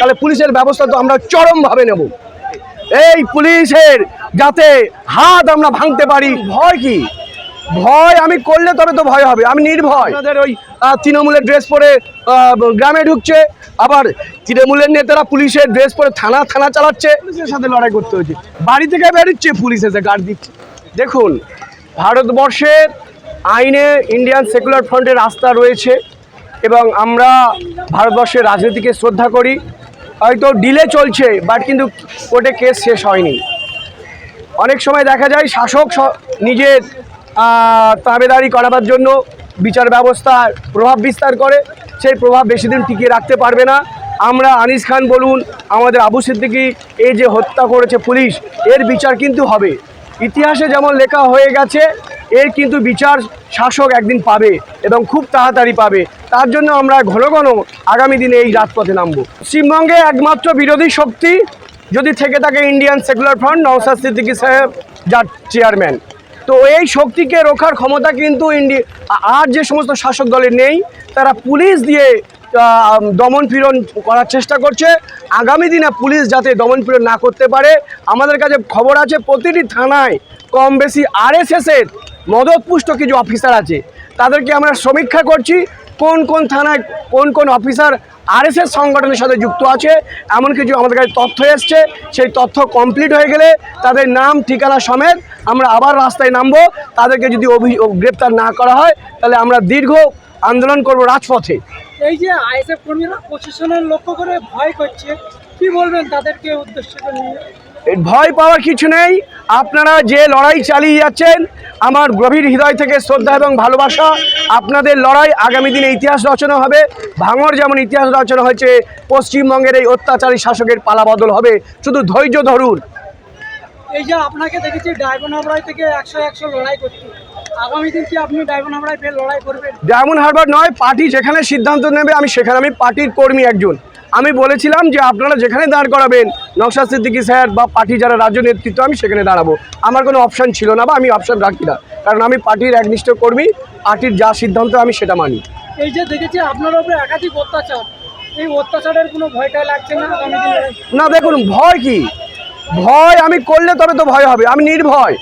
তাহলে পুলিশের ব্যবস্থা তো আমরা চরমভাবে নেব। এই পুলিশের যাতে হাত আমরা ভাঙতে পারি, ভয় কি? ভয় আমি করলে তবে তো ভয় হবে, আমি নির্ভয়। আমাদের ওই তৃণমূলের ড্রেস পরে গ্রামে ঢুকছে, আবার তৃণমূলের নেতারা পুলিশের ড্রেস পরে থানা থানা চালাচ্ছে। পুলিশের সাথে লড়াই করতে হচ্ছে বাড়ি থেকে বেরোচ্ছে পুলিশ এসে গার্ড দিচ্ছে। দেখুন ভারতবর্ষের আইনে ইন্ডিয়ান সেকুলার ফ্রন্টের রাস্তা রয়েছে এবং আমরা ভারতবর্ষের রাজনীতিকে শ্রদ্ধা করি। হয়তো ডিলে চলছে বাট কিন্তু কোর্টে কেস শেষ হয়নি। অনেক সময় দেখা যায় শাসক নিজের তাবেদারি করাবার জন্য বিচার ব্যবস্থার প্রভাব বিস্তার করে, সেই প্রভাব বেশি দিন টিকিয়ে রাখতে পারবে না। আমরা আনিস খান বলুন, আমাদের আবু সিদ্দিকি এই যে হত্যা করেছে পুলিশ, এর বিচার কিন্তু হবে। ইতিহাসে যেমন লেখা হয়ে গেছে এর কিন্তু বিচার শাসক একদিন পাবে এবং খুব তাড়াতাড়ি পাবে। তার জন্য আমরা ঘন ঘন আগামী দিনে এই রাজপথে নামব। পশ্চিমবঙ্গে একমাত্র বিরোধী শক্তি যদি থেকে থাকে Indian secular front Naushad Siddiqui সাহেব, যার চেয়ারম্যান তো এই শক্তিকে রোখার ক্ষমতা কিন্তু ইন্ডি, আর যে সমস্ত শাসক দলের নেই, তারা পুলিশ দিয়ে দমন পীড়ন করার চেষ্টা করছে। আগামী দিনে পুলিশ যাতে দমন পীড়ন না করতে পারে, আমাদের কাছে খবর আছে, প্রতিটি থানায় কম বেশি আরএসএসের মদতপুষ্ট কিছু অফিসার আছে। তাদেরকে আমরা সমীক্ষা করছি কোন কোন থানায় কোন কোন অফিসার আরএসএস সংগঠনের সাথে যুক্ত আছে, এমন কিছু আমাদের কাছে তথ্য এসছে। সেই তথ্য কমপ্লিট হয়ে গেলে তাদের নাম, ঠিকানা সমেত আমরা আবার রাস্তায় নামবো। তাদেরকে যদি গ্রেপ্তার না করা হয়, তাহলে আমরা দীর্ঘ আন্দোলন করব রাজপথে। এই যে আইএসএফ কর্মীরা প্রশাসনের লক্ষ্য করে ভয় করছে, কি বলবেন তাদেরকে উদ্দেশ্য ভয় পাওয়ার কিছু নেই। আপনারা যে লড়াই চালিয়ে যাচ্ছেন আমার গভীর হৃদয় থেকে শ্রদ্ধা এবং ভালোবাসা। আপনাদের লড়াই আগামী দিনে ইতিহাস রচনা হবে। ভাঙর যেমন ইতিহাস রচনা হয়েছে পশ্চিমবঙ্গের এই অত্যাচারী শাসকের পালাবদল হবে। শুধু ধৈর্য ধরুন। এই যে আপনাকে দেখেছি ডায়মন্ড হাবড়াই থেকে একশো একশো লড়াই করতে আগামী দিন কি আপনি ডায়মন্ড হাবড়াই ফের লড়াই করবেন? ডায়মন্ড হারবার নয় পার্টি যেখানে সিদ্ধান্ত নেবে আমি সেখানে আমি পার্টির কর্মী একজন। আমি বলেছিলাম যে আপনারা যেখানে দাঁড় করাবেন নকশা সিদ্দিকী স্যার বা পার্টি যারা রাজ্য নেতৃত্ব আমি সেখানে দাঁড়াবো। আমার কোনো অপশান ছিল না বা আমি অপশান রাখি না। কারণ আমি পার্টির একনিষ্ঠ কর্মী পার্টির যা সিদ্ধান্ত আমি সেটা মানি। এই যে দেখেছি আপনার উপরে একাধিক অত্যাচার। এই অত্যাচারের কোনো ভয়টা লাগছে না না দেখুন ভয় কি? ভয় আমি করলে তবে তো ভয় হবে আমি নির্ভয়।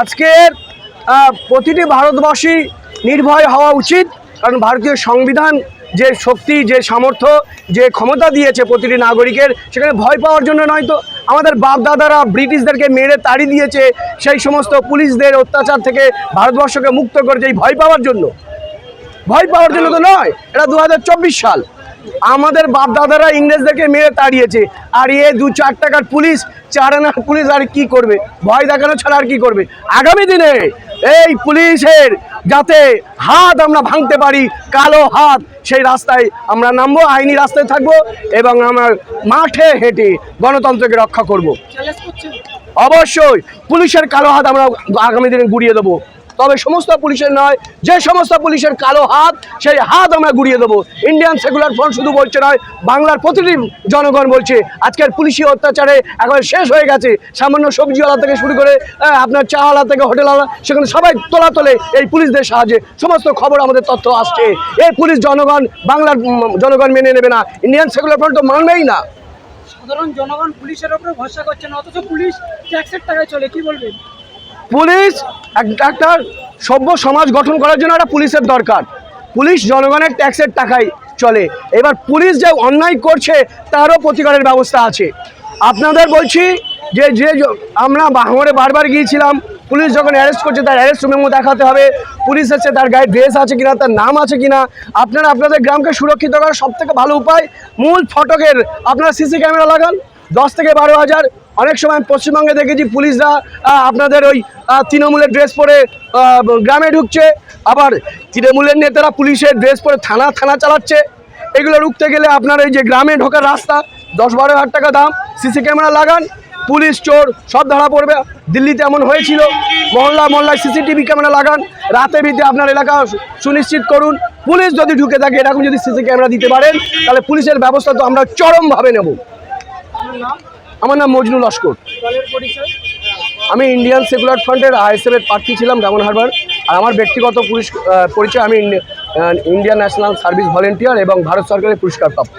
আজকের প্রতিটি ভারতবাসী নির্ভয় হওয়া উচিত কারণ ভারতীয় সংবিধান যে শক্তি, যে সামর্থ্য, যে ক্ষমতা দিয়েছে প্রতিটি নাগরিকের, সেখানে ভয় পাওয়ার জন্য নয় তো? আমাদের বাপ দাদারা ব্রিটিশদেরকে মেরে তাড়ি দিয়েছে, সেই সমস্ত পুলিশদের অত্যাচার থেকে ভারতবর্ষকে মুক্ত করেছে এই ভয় পাওয়ার জন্য। ভয় পাওয়ার জন্য তো নয়, এটা দু হাজার চব্বিশ সাল। আমাদের বাপ দাদারা ইংরেজদেরকে মেরে তাড়িয়েছে, আর এ দু চার টাকার পুলিশ, চার আনার পুলিশ আর কি করবে? ভয় দেখানো ছাড়া আর কি করবে? আগামী দিনে এই পুলিশের যাতে হাত আমরা ভাঙতে পারি কালো হাত সেই রাস্তায় আমরা নামবো আইনি রাস্তায় থাকব এবং আমার মাঠে হেঁটে গণতন্ত্রকে রক্ষা করব। অবশ্যই পুলিশের কালো হাত আমরা আগামী দিনে গুড়িয়ে দেবো তবে সমস্ত পুলিশের নয়, যে সমস্ত পুলিশের কালো হাত, সেই হাত আমরা গুড়িয়ে দেবো। ইন্ডিয়ান সেকুলার ফ্রন্ট শুধু বলছে নয়, বাংলার প্রতিটি জনগণ বলছে, আজকের পুলিশি অত্যাচারে একবার শেষ হয়ে গেছে। সামান্য সবজিওয়ালা থেকে শুরু করে আপনার চাওয়ালা থেকে হোটেলওয়ালা, সেখানে সবাই তোলা তোলে এই পুলিশদের সাহায্যে সমস্ত খবর আমাদের তথ্য আসছে। এই পুলিশ জনগণ, বাংলার জনগণ মেনে নেবে না। ইন্ডিয়ান সেকুলার ফ্রন্ট তো মানবেই না। সাধারণ জনগণ পুলিশের উপরে ভরসা করছে না, অথচ পুলিশ ট্যাক্সের টাকায় চলে, কি বলবেন? পুলিশ একটা সভ্য সমাজ গঠন করার জন্য একটা পুলিশের দরকার। পুলিশ জনগণের ট্যাক্সের টাকায় চলে। এবার পুলিশ যে অন্যায় করছে, তারও প্রতিকারের ব্যবস্থা আছে। আপনাদের বলছি যে যে আমরা বাহরে বারবার গিয়েছিলাম, পুলিশ যখন অ্যারেস্ট করছে, তার অ্যারেস্ট মেমো দেখাতে হবে। পুলিশ এসে তার গায়ে ড্রেস আছে কিনা, তার নাম আছে কিনা, আপনারা আপনাদের গ্রামকে সুরক্ষিত করার সব থেকে ভালো উপায়, মূল ফটকের আপনারা সিসি ক্যামেরা লাগান। দশ থেকে বারো হাজার। অনেক সময় পশ্চিমবঙ্গে দেখেছি পুলিশরা আপনাদের ওই তৃণমূলের ড্রেস পরে গ্রামে ঢুকছে। আবার তৃণমূলের নেতারা পুলিশের ড্রেস পরে থানা থানা চালাচ্ছে। এগুলো রুখতে গেলে আপনার এই যে গ্রামে ঢোকার রাস্তা, দশ বারো হাজার টাকা দাম, সিসি ক্যামেরা লাগান, পুলিশ চোর সব ধরা পড়বে। দিল্লিতে এমন হয়েছিল, মহল্লা মহল্লায় সিসিটিভি ক্যামেরা লাগান, রাতে বিতে আপনার এলাকা সুনিশ্চিত করুন। পুলিশ যদি ঢুকে থাকে, এরকম যদি সিসি ক্যামেরা দিতে পারেন, তাহলে পুলিশের ব্যবস্থা তো আমরা চরমভাবে নেব। আমার নাম মজনু লস্কর। আমি ইন্ডিয়ান সেকুলার ফ্রন্টের আইএসএফের প্রার্থী ছিলাম ডায়মন্ড হারবার। আর আমার ব্যক্তিগত পরিচয় আমি ইন্ডিয়ান ন্যাশনাল সার্ভিস ভলেন্টিয়ার এবং ভারত সরকারের পুরস্কার প্রাপ্ত